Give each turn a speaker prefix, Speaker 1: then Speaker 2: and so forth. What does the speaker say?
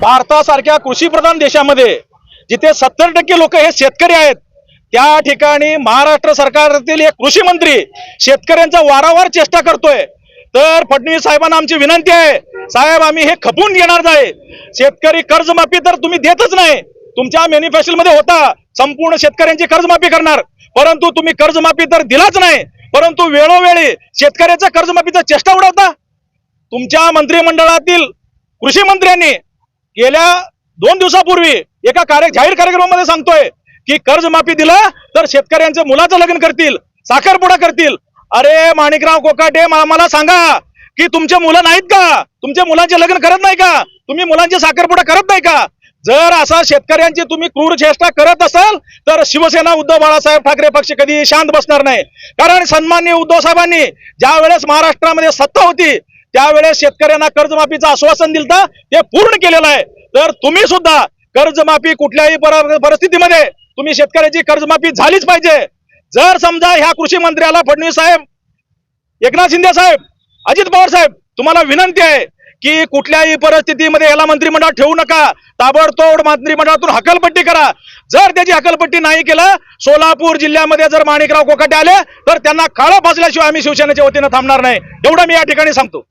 Speaker 1: भारतासारख्या कृषी प्रधान
Speaker 2: भारतासारख्या कृषीप्रधान देशामध्ये जिथे सत्तर टक्के लोक हे शेतकरी आहेत त्या ठिकाणी महाराष्ट्र सरकारातील एक कृषी मंत्री शेतकऱ्यांचा वारंवार चेष्टा करतोय. तर फडणवीस साहेबांना आमची विनंती आहे साहेब आम्ही हे खपून घेणार नाही. शेतकरी कर्जमाफी तर तुम्ही देतच नाही. तुमच्या मॅन्युफॅक्चरमध्ये होता संपूर्ण शेतकऱ्यांची कर्जमाफी करणार. परंतु तुम्ही कर्जमाफी तर दिलाच नाही परंतु वेळोवेळी शेतकऱ्याच्या कर्जमाफीचा चेष्टा उडवता तुमच्या मंत्रिमंडळातील कृषी मंत्र्यांनी गेल्या दोन दिवसापूर्वी एका कार्य जाहीर कार्यक्रमामध्ये सांगतोय की कर्जमाफी दिलं तर शेतकऱ्यांचं मुलाचं लग्न करतील साखरपुडा करतील. अरे माणिकराव कोकाटे आम्हाला सांगा की तुमचे मुलं नाहीत का? तुमच्या मुलांचे लग्न करत नाही का? तुम्ही मुलांचे साखरपुडा करत नाही का? जर असा शेतकऱ्यांची तुम्ही क्रूर चेष्टा करत असाल तर शिवसेना उद्धव बाळासाहेब ठाकरे पक्ष कधी शांत बसणार नाही. कारण सन्मान्य उद्धव साहेबांनी ज्या वेळेस महाराष्ट्रामध्ये सत्ता होती त्यावेळेस शेतकऱ्यांना कर्जमाफीचं आश्वासन दिलं ते पूर्ण केलेलं आहे. तर तुम्ही सुद्धा कर्जमाफी कुठल्याही पर- परिस्थितीमध्ये तुम्ही शेतकऱ्याची कर्जमाफी झालीच पाहिजे. जर समजा ह्या कृषी मंत्र्याला फडणवीस साहेब एकनाथ शिंदे साहेब अजित पवार साहेब तुम्हाला विनंती आहे की कुठल्याही परिस्थितीमध्ये याला मंत्रिमंडळात ठेवू नका. ताबडतोब मंत्रिमंडळातून हकलपट्टी करा. जर त्याची हकलपट्टी नाही केलं सोलापूर जिल्ह्यामध्ये जर माणिकराव कोकाटे आले तर त्यांना काळं फासल्याशिवाय आम्ही शिवसेनेच्या वतीनं थांबणार नाही. एवढं मी या ठिकाणी सांगतो.